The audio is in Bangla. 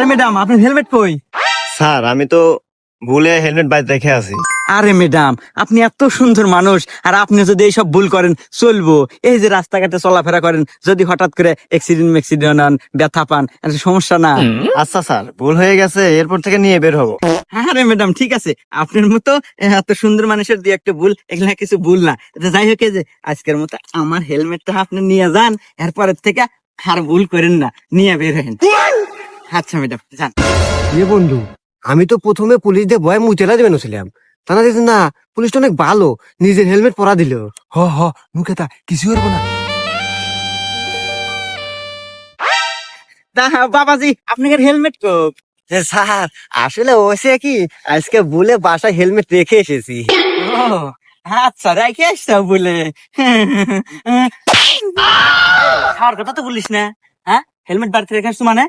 আরে ম্যাডাম আপনার হেলমেট কই? স্যার আমি তো ভুলে হেলমেট বাড়িতে রেখে আছি। আরে ম্যাডাম আপনি এত সুন্দর মানুষ আর আপনি যদি এইসব ভুল করেন চলবো। এই যে রাস্তাঘাটে চলাফেরা করেন যদি হঠাৎ করে অ্যাক্সিডেন্ট ম্যাক্সিডেন্ট হন ব্যথা পান সমস্যা না। আচ্ছা স্যার ভুল হয়ে গেছে এরপর থেকে নিয়ে বের হব। আরে ম্যাডাম ঠিক আছে। আপনার মতো এত সুন্দর মানুষের দিয়ে একটা ভুল এগুলা কিছু ভুল না। যাই হোক যে আজকের মতো আমার হেলমেটটা আপনি নিয়ে যান এরপরের থেকে আর ভুল করেন না। নিয়ে বের হেন। আচ্ছা ম্যাডাম যান। এ বন্ধু আমি তো প্রথমে পুলিশ দিয়ে ভয় মুচেলা দেবেন ছিলাম তারা দেখছে না পুলিশটা অনেক ভালো নিজের হেলমেট পরা দিল। হ হ মুখেতা কিছু করব না। বাবাজি আপনার হেলমেট কো স্যার আসলে ওসে কি আজকে বলে বাসায় হেলমেট রেখে এসেছি। আচ্ছা রেখে আসছো বলে খাওয়ার কথা তো বলিস না। হ্যাঁ হেলমেট বাড়িতে রেখে আসছো মানে?